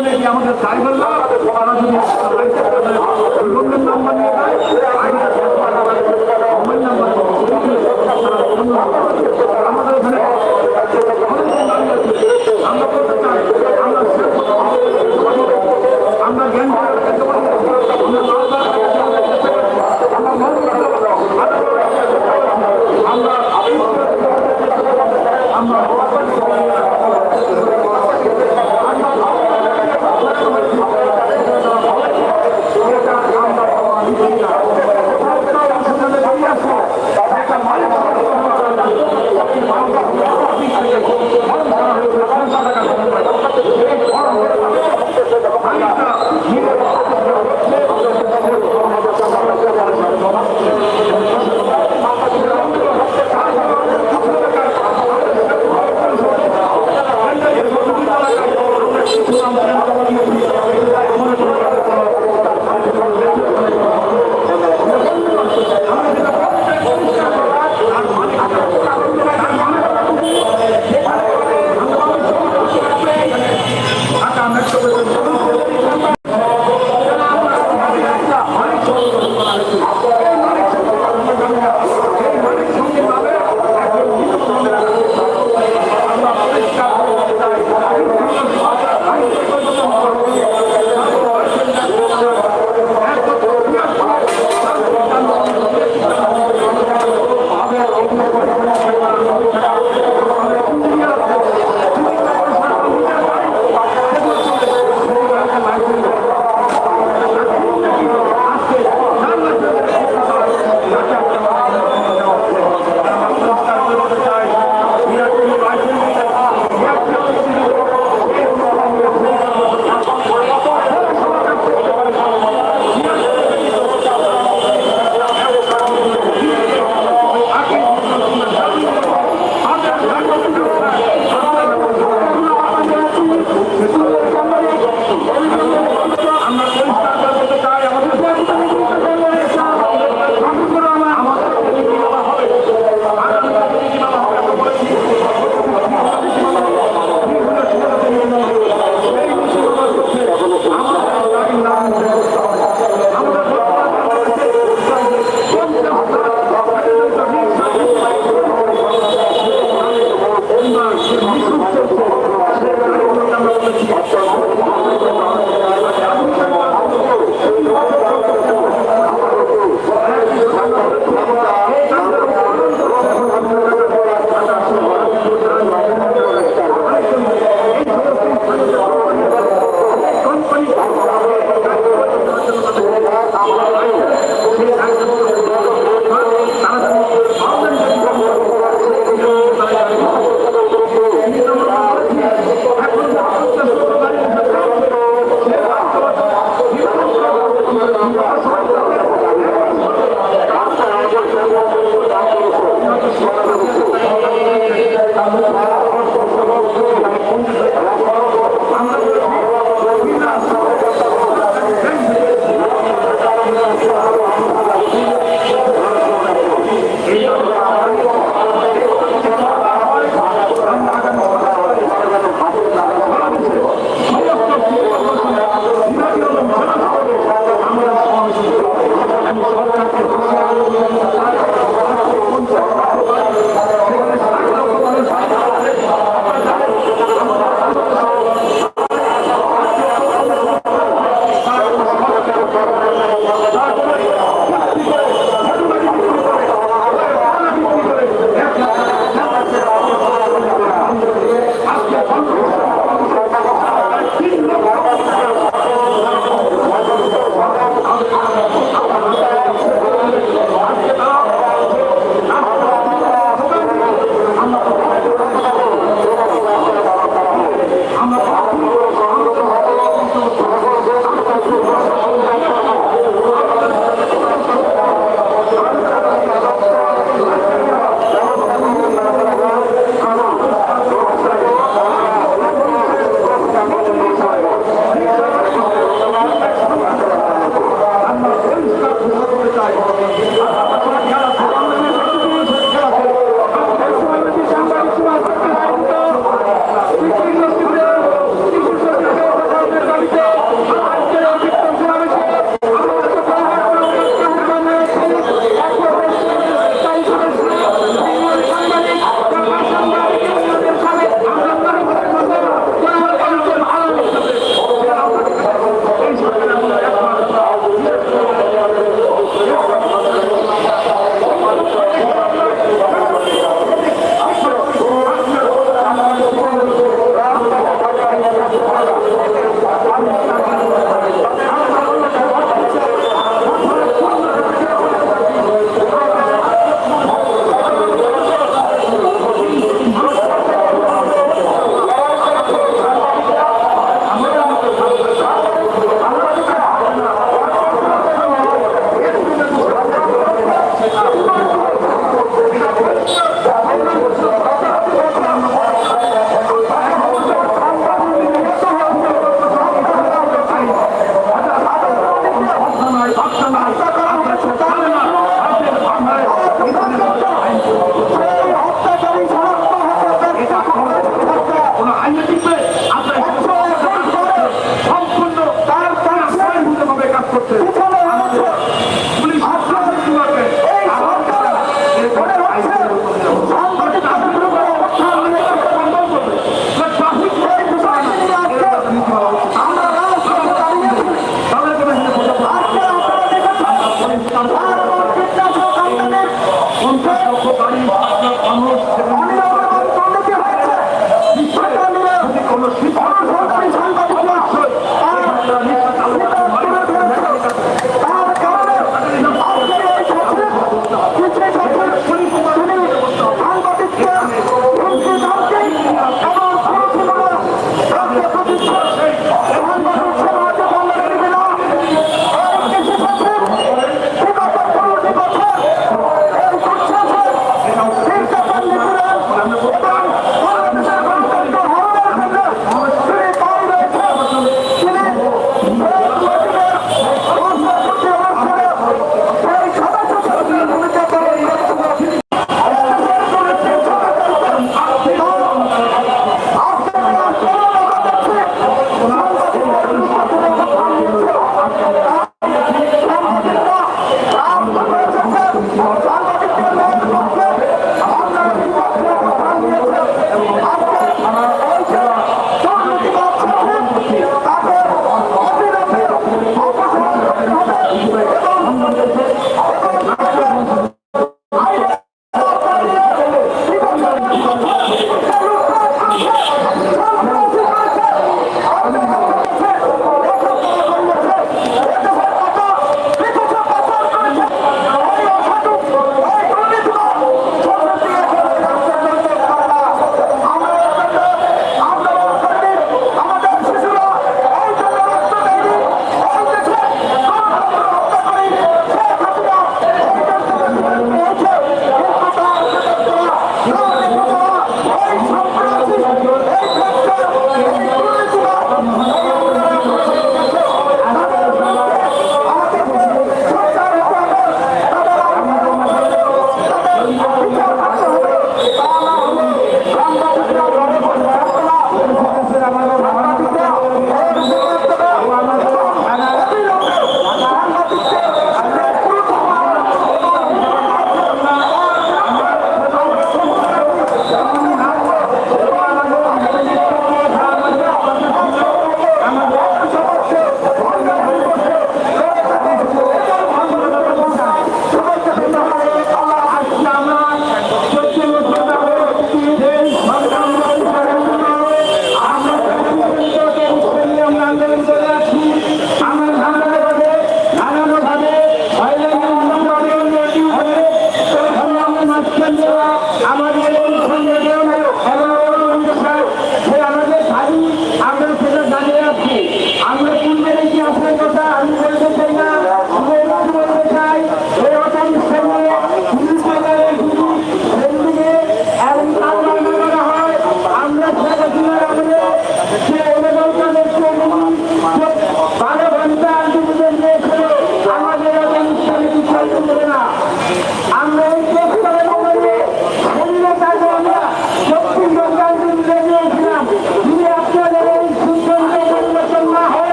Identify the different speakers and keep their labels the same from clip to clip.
Speaker 1: বলে যে আমাদের ড্রাইভাররা তারা যদি আমার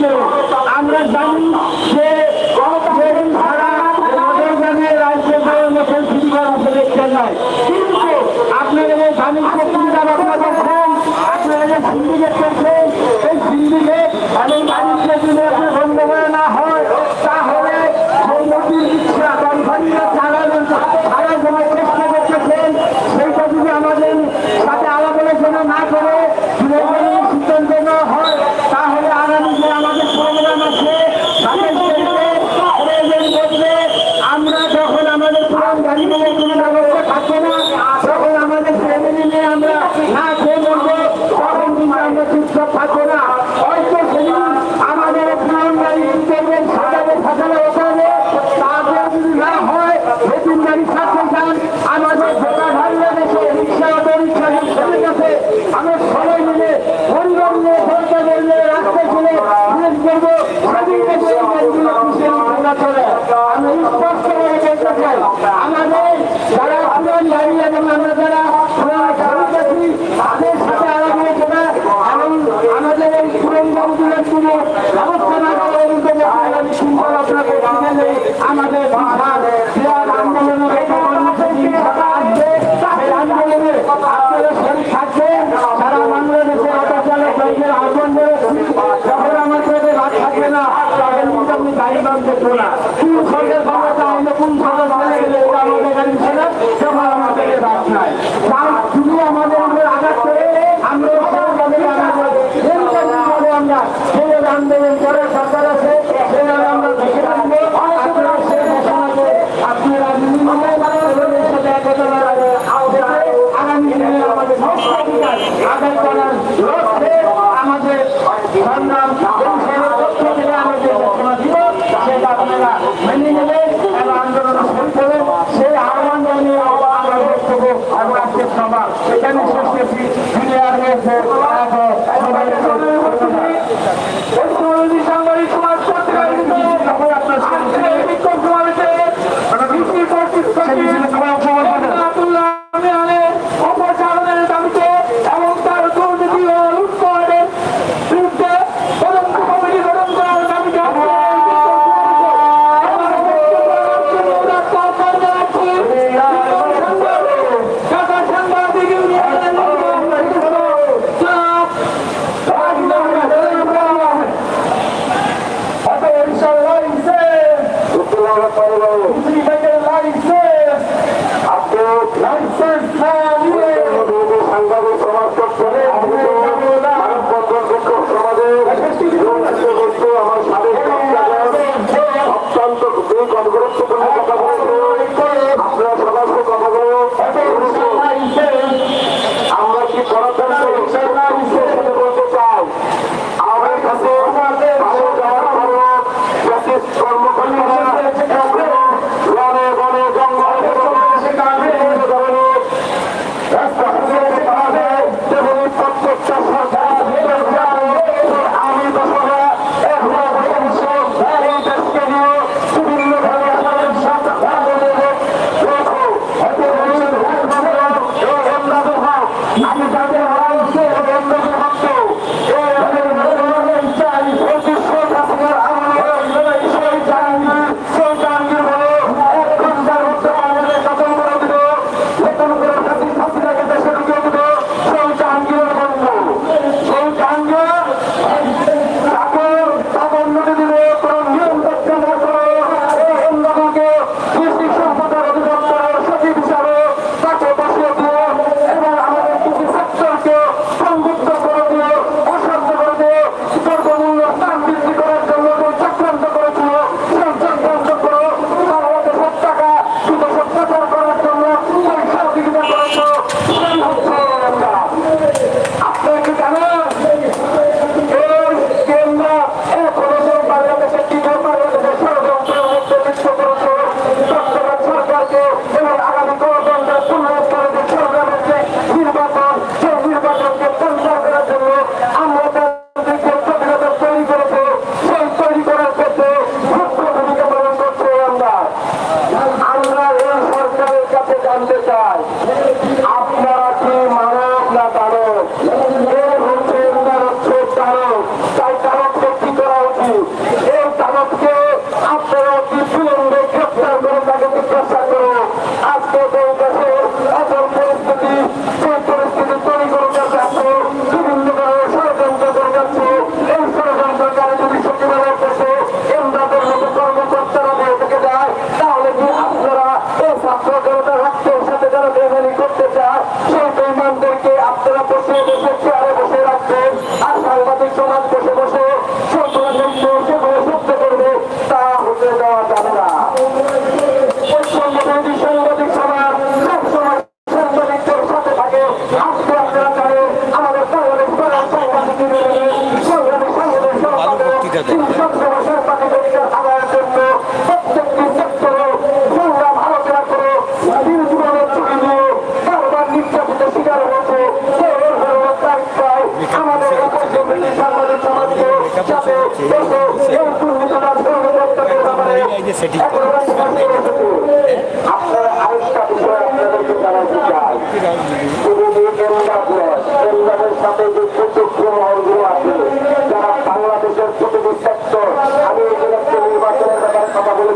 Speaker 1: যে আমরা জানি করতে
Speaker 2: চায়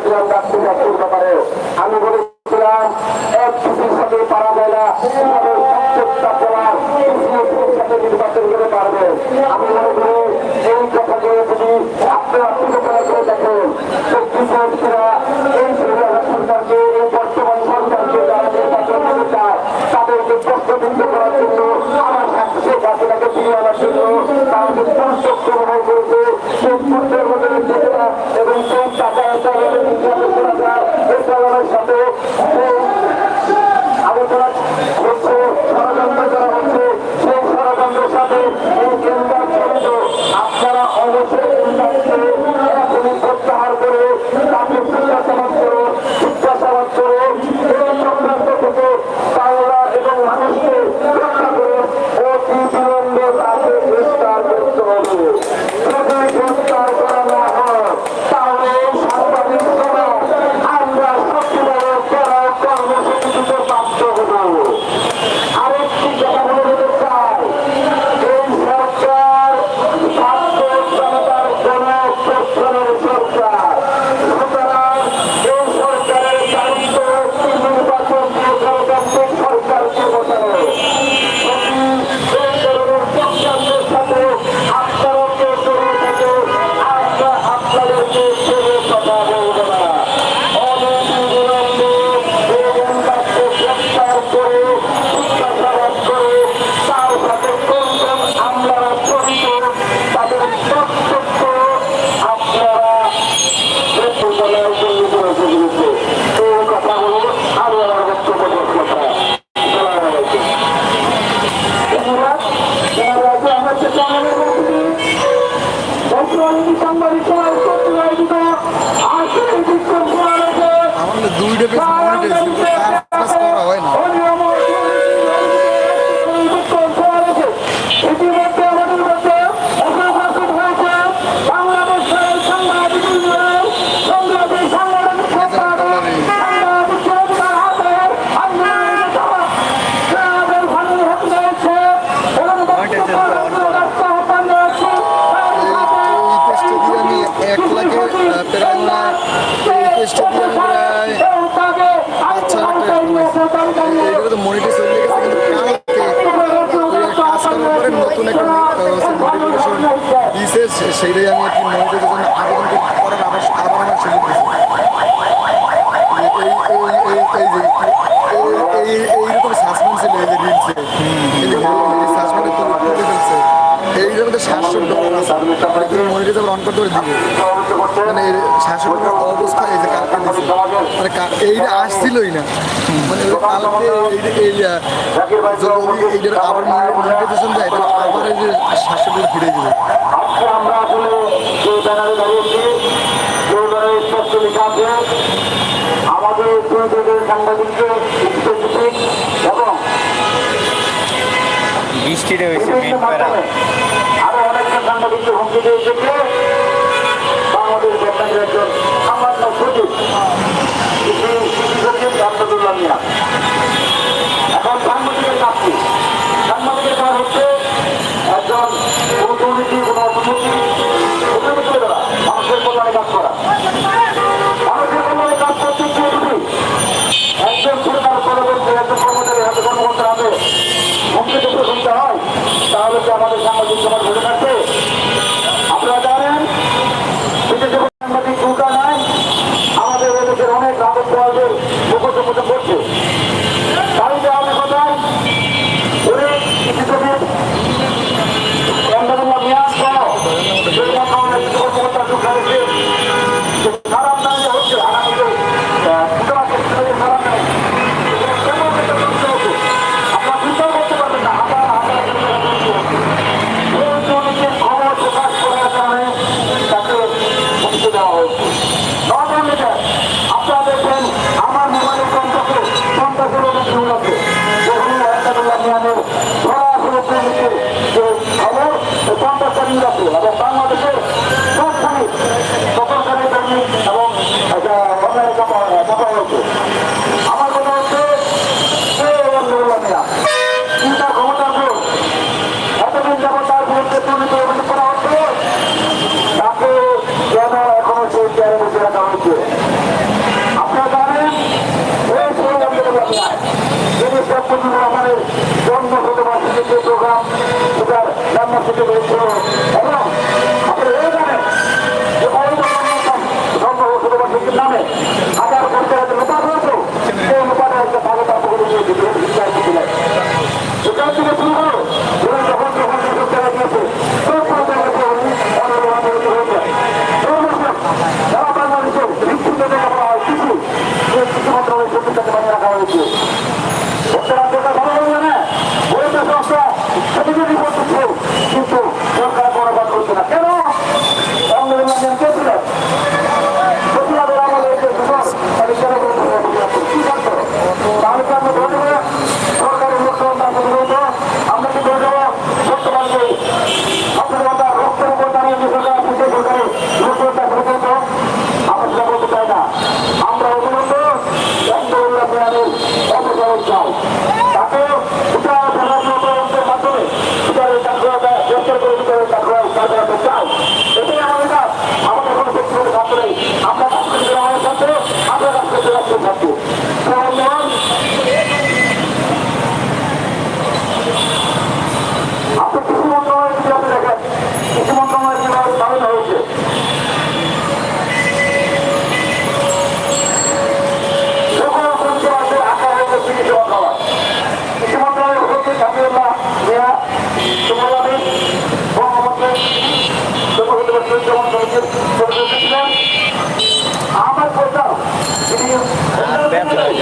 Speaker 2: ইসলাম রাষ্ট্র Alô! সেইটাই আমি একটি মহিলাদের জন্য আবেদন করার আবার আবার আমার সুযোগ এইরকম সাসপেন্স ছিল এই যে রিলসে এই হিসাবে সাতশো মনিটাইজেবল অন করতে পারে মানে সাতশো অবস্থা এই যে কালকে মানে এইটা আসছিলই না। মানে কালকে যদি এইটার আবার মনিটাইজেশন যায় তাহলে আবার এই যে সাতশো ফিরে যাবে।
Speaker 1: আমরা আসলে যে ব্যানারে দাঁড়িয়েছি যে ব্যানারে স্পষ্ট লেখা আছে, আমাদের সাংবাদিককে এবং
Speaker 3: বৃষ্টিটা হয়েছে মেন প্যারা
Speaker 1: আরও অনেকটা সাংবাদিককে হুমকি দিয়েছে বাংলাদেশ গভর্নমেন্টের একজন সামান্য সচিব। সচিব আব্দুল্লাহ মিয়া।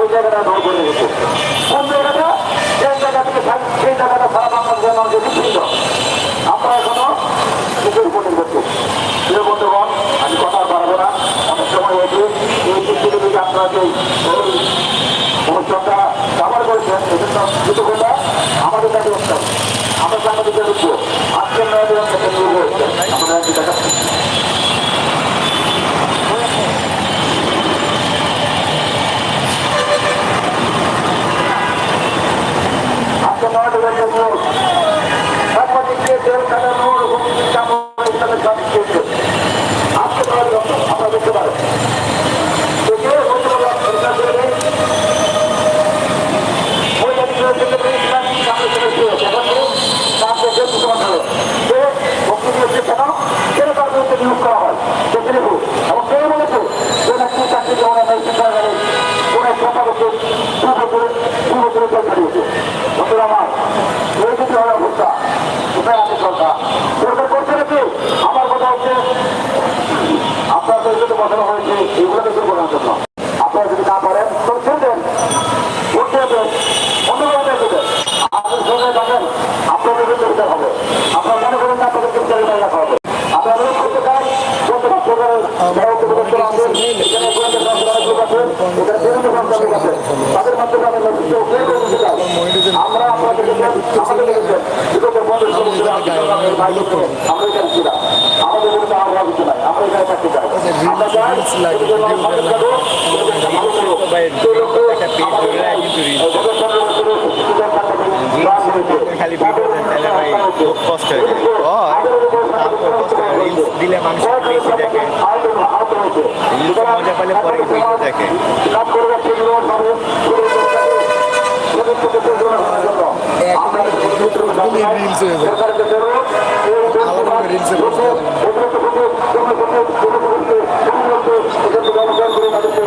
Speaker 4: ওই জায়গাটা দৌড় করে দিচ্ছে কোন জায়গাটা সেই জায়গা থেকে সেই জায়গাটা সারা বাংলাদেশের মানুষের বিচ্ছিন্ন। আমরা এখনও নিজের উপর নির্ভর করছি প্রিয় বন্ধুগণ, আমি কথা পারব না। অনেক সময় হয়েছে, এই দিকগুলো থেকে আপনারা যে অনুষ্ঠানটা ব্যবহার করেছেন এজন্য কৃতজ্ঞতা আমাদের কাছে আমরা বাংলাদেশের উপর আজকের নয় আমরা কাছে
Speaker 2: দেখা Thank you. খালি ভিডিও দেন তাহলে ভাই খুব কষ্ট হয়ে যায় তারপর কষ্ট রিলস দিলে মানুষ বেশি দেখে রিলস মজা পেলে পরে বেশি দেখে
Speaker 3: রিলস হয়ে যায় আলাদা রিলসে এখানে ব্যবসা করে তাদেরকে